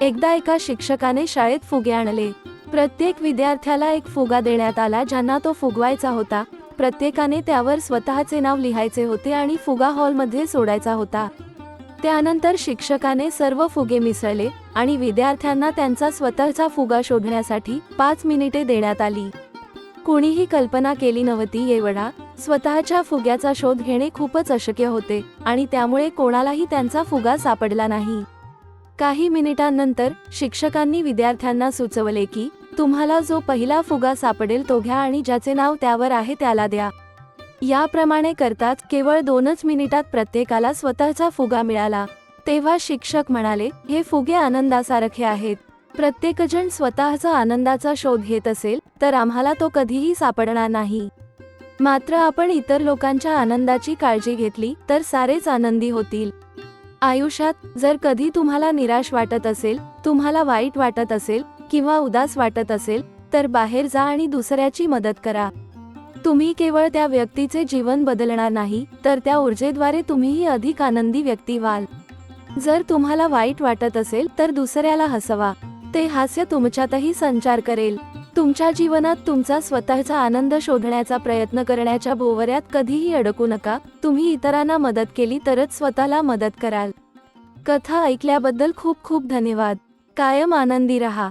एकदा एका शिक्षकाने शाळेत फुगे आणले. प्रत्येक विद्यार्थ्याला एक फुगा देण्यात आला ज्यांना तो फुगवायचा होता. प्रत्येकाने त्यावर स्वतःचे नाव लिहायचे होते आणि फुगा हॉलमध्ये सोडायचा होता. त्यानंतर शिक्षकाने सर्व फुगे मिसळले आणि विद्यार्थ्यांना त्यांचा स्वतःचा फुगा शोधण्यासाठी पाच मिनिटे देण्यात आली. कोणीही कल्पना केली नव्हती एवढा स्वतःच्या फुग्याचा शोध घेणे खूपच अशक्य होते आणि त्यामुळे कोणालाही त्यांचा फुगा सापडला नाही. काही मिनिटांनंतर शिक्षकांनी विद्यार्थ्यांना सुचवले की तुम्हाला जो पहिला फुगा सापडेल तो घ्या आणि ज्याचे नाव त्यावर आहे त्याला द्या. याप्रमाणे करताच केवळ दोनच मिनिटात प्रत्येकाला स्वतःचा फुगा मिळाला. तेव्हा शिक्षक म्हणाले हे फुगे आनंदासारखे आहेत. प्रत्येकजण स्वतःचा आनंदाचा शोध घेत असेल तर आम्हाला तो कधीही सापडणार नाही. मात्र आपण इतर लोकांच्या आनंदाची काळजी घेतली तर सारेच आनंदी होतील. आयुष्यात जर कधी तुम्हाला निराश वाटत असेल तुम्हाला वाईट वाटत असेल किंवा उदास वाटत असेल तर बाहेर जा आणि दुसऱ्याची मदत करा. तुम्ही केवळ त्या व्यक्तीचे जीवन बदलणार नाही तर त्या ऊर्जेद्वारे तुम्हीही अधिक आनंदी व्यक्ती व्हाल. जर तुम्हाला वाईट वाटत असेल तर दुसऱ्याला हसवा. ते हास्य तुमच्यातही संचार करेल. तुमच्या जीवनात तुमचा स्वतःचा आनंद शोधण्याचा प्रयत्न करण्याच्या भोवऱ्यात कधीही अडकू नका. तुम्ही इतरांना मदत केली तरच स्वतःला मदत कराल. कथा ऐकल्याबद्दल खूप खूप धन्यवाद. कायम आनंदी रहा.